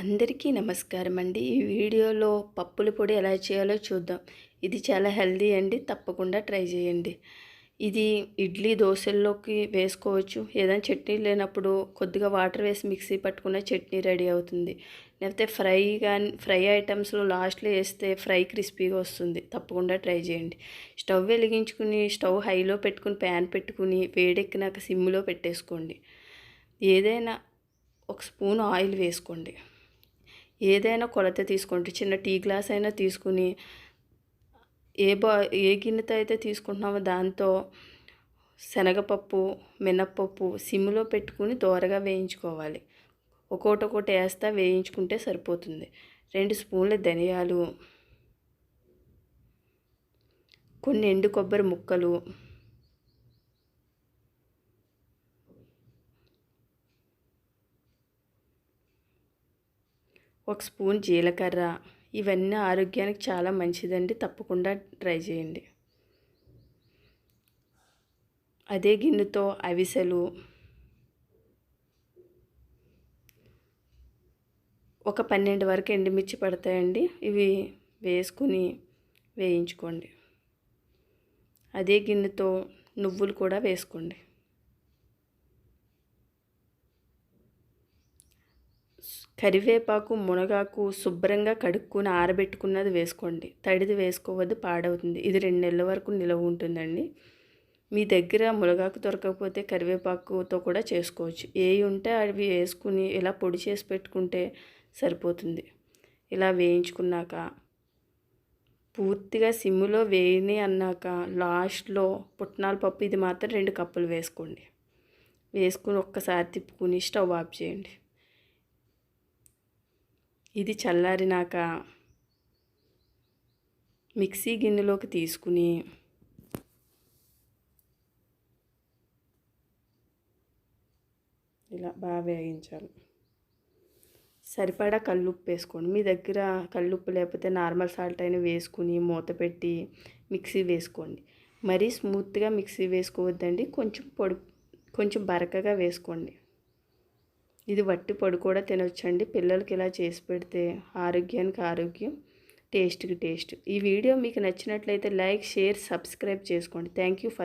అందరికీ నమస్కారం అండి. ఈ వీడియోలో పప్పుల పొడి ఎలా చేయాలో చూద్దాం. ఇది చాలా హెల్దీ అండి. తప్పకుండా ట్రై చేయండి. ఇది ఇడ్లీ దోశల్లోకి వేసుకోవచ్చు. ఏదైనా చట్నీ లేనప్పుడు కొద్దిగా వాటర్ వేసి మిక్సీ పట్టుకున్న చట్నీ రెడీ అవుతుంది. లేకపోతే ఫ్రై కానీ ఫ్రై ఐటమ్స్లో లాస్ట్లో వేస్తే ఫ్రై క్రిస్పీగా వస్తుంది. తప్పకుండా ట్రై చేయండి. స్టవ్ వెలిగించుకుని స్టవ్ హైలో పెట్టుకుని ప్యాన్ పెట్టుకుని వేడెక్కినాక సిమ్లో పెట్టేసుకోండి. ఏదైనా ఒక స్పూన్ ఆయిల్ వేసుకోండి. ఏదైనా కొలత తీసుకోండి. చిన్న టీ గ్లాస్ అయినా తీసుకుని ఏ బా ఏ గిన్నెతో అయితే తీసుకుంటున్నామో దాంతో శనగపప్పు మినప్పప్పు సిమ్లో పెట్టుకుని దోరగా వేయించుకోవాలి. ఒక్కొక్కటి ఒకటి వేస్తా వేయించుకుంటే సరిపోతుంది. రెండు స్పూన్ల ధనియాలు కొన్ని ఎండు కొబ్బరి ముక్కలు ఒక స్పూన్ జీలకర్ర ఇవన్నీ ఆరోగ్యానికి చాలా మంచిదండి. తప్పకుండా ట్రై చేయండి. అదే గిన్నెతో అవిసెలు ఒక పన్నెండు వరకు ఎండుమిర్చి పడతాయండి. ఇవి వేసుకుని వేయించుకోండి. అదే గిన్నెతో నువ్వులు కూడా వేసుకోండి. కరివేపాకు మునగాకు శుభ్రంగా కడుక్కుని ఆరబెట్టుకున్నది వేసుకోండి. తడిది వేసుకోవద్దు పాడవుతుంది. ఇది రెండు నెలల వరకు నిలవ ఉంటుందండి. మీ దగ్గర మునగాకు దొరకకపోతే కరివేపాకుతో కూడా చేసుకోవచ్చు. ఏవి ఉంటే అవి వేసుకుని ఇలా పొడి చేసి పెట్టుకుంటే సరిపోతుంది. ఇలా వేయించుకున్నాక పూర్తిగా సిమ్ములో వేయని అన్నాక లాస్ట్లో పుట్నాల పప్పు ఇది మాత్రం రెండు కప్పులు వేసుకోండి. వేసుకుని ఒక్కసారి తిప్పుకుని స్టవ్ ఆఫ్ చేయండి. ఇది చల్లారినాక మిక్సీ గిన్నెలోకి తీసుకుని ఇలా బాగా వేగించాలి సరిపడా కల్లుప్పు వేసుకోండి. మీ దగ్గర కల్లుప్పు లేకపోతే నార్మల్ సాల్ట్ అయినా వేసుకుని మూత పెట్టి మిక్సీ వేసుకోండి. మరీ స్మూత్గా మిక్సీ వేసుకోవద్దండి. కొంచెం పొడి కొంచెం బరకగా వేసుకోండి. ఇది వట్టి పొడి కూడా తినొచ్చండి. పిల్లలకి ఇలా చేసి పెడితే ఆరోగ్యానికి ఆరోగ్యం టేస్ట్కి టేస్ట్. ఈ వీడియో మీకు నచ్చినట్లయితే లైక్ షేర్ సబ్స్క్రైబ్ చేసుకోండి. Thank you for